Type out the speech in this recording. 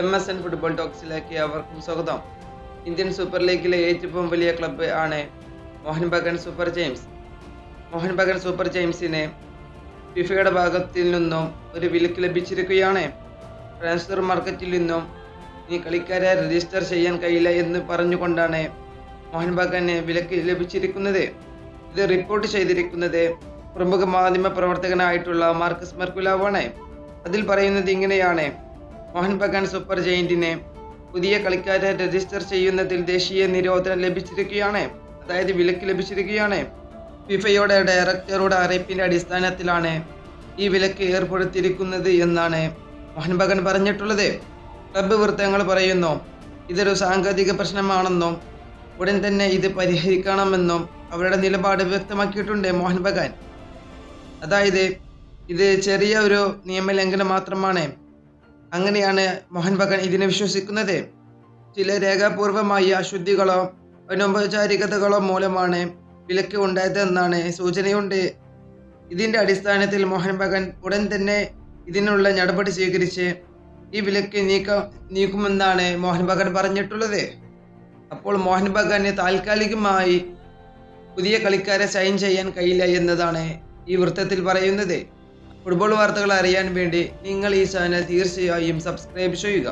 M S N football ടോക്സിലേക്ക് അവർക്കും സ്വാഗതം. ഇന്ത്യൻ സൂപ്പർ ലീഗിലെ ഏറ്റവും വലിയ ക്ലബ്ബ് ആണ് Mohun Bagan super giants. Mohun Bagan super ജെയിംസിന് ഫിഫയുടെ ഭാഗത്തിൽ നിന്നും ഒരു വിലക്ക് ലഭിച്ചിരിക്കുകയാണ്. ട്രാൻസ്ഫർ മാർക്കറ്റിൽ നിന്നും ഈ കളിക്കാരെ രജിസ്റ്റർ ചെയ്യാൻ കഴിയില്ല എന്ന് പറഞ്ഞുകൊണ്ടാണ് മോഹൻ ബഗാന് വിലക്ക് ലഭിച്ചിരിക്കുന്നത്. ഇത് റിപ്പോർട്ട് ചെയ്തിരിക്കുന്നത് പ്രമുഖ മാധ്യമ പ്രവർത്തകനായിട്ടുള്ള മാർക്കസ് മെർക്കുലാവാണ്. അതിൽ പറയുന്നത് ഇങ്ങനെയാണ്. മോഹൻ ബഗാൻ സൂപ്പർ ജയിന്റിനെ പുതിയ കളിക്കാരെ രജിസ്റ്റർ ചെയ്യുന്നതിൽ ദേശീയ നിരോധനം ലഭിച്ചിരിക്കുകയാണ്. അതായത് വിലക്ക് ലഭിച്ചിരിക്കുകയാണ്. ഫിഫയുടെ ഡയറക്ടറുടെ അറിയിപ്പിന്റെ അടിസ്ഥാനത്തിലാണ് ഈ വിലക്ക് ഏർപ്പെടുത്തിയിരിക്കുന്നത് എന്നാണ് മോഹൻ പറഞ്ഞിട്ടുള്ളത്. ക്ലബ്ബ് വൃത്തങ്ങൾ പറയുന്നു ഇതൊരു സാങ്കേതിക പ്രശ്നമാണെന്നും ഉടൻ തന്നെ ഇത് പരിഹരിക്കണമെന്നും അവരുടെ നിലപാട് വ്യക്തമാക്കിയിട്ടുണ്ട് മോഹൻ അതായത് ഇത് ചെറിയ ഒരു നിയമലംഘനം മാത്രമാണ്. അങ്ങനെയാണ് മോഹൻ ബഗാൻ ഇതിനെ വിശ്വസിക്കുന്നത്. ചില രേഖാപൂർവമായ അശുദ്ധികളോ അനൗപചാരികതകളോ മൂലമാണ് വിലക്ക് ഉണ്ടായതെന്നാണ് സൂചനയുണ്ട്. ഇതിന്റെ അടിസ്ഥാനത്തിൽ മോഹൻ ബഗാൻ ഉടൻ തന്നെ ഇതിനുള്ള നടപടി സ്വീകരിച്ച് ഈ വിലക്ക് നീക്കം നീക്കുമെന്നാണ് മോഹൻ ബഗാൻ പറഞ്ഞിട്ടുള്ളത്. അപ്പോൾ മോഹൻ ബഗാന് താൽക്കാലികമായി പുതിയ കളിക്കാരെ സൈൻ ചെയ്യാൻ കഴിയില്ല എന്നതാണ് ഈ വൃത്തത്തിൽ പറയുന്നത്. ഫുട്ബോൾ വാർത്തകൾ അറിയാൻ വേണ്ടി നിങ്ങൾ ഈ ചാനൽ തീർച്ചയായും സബ്സ്ക്രൈബ് ചെയ്യുക.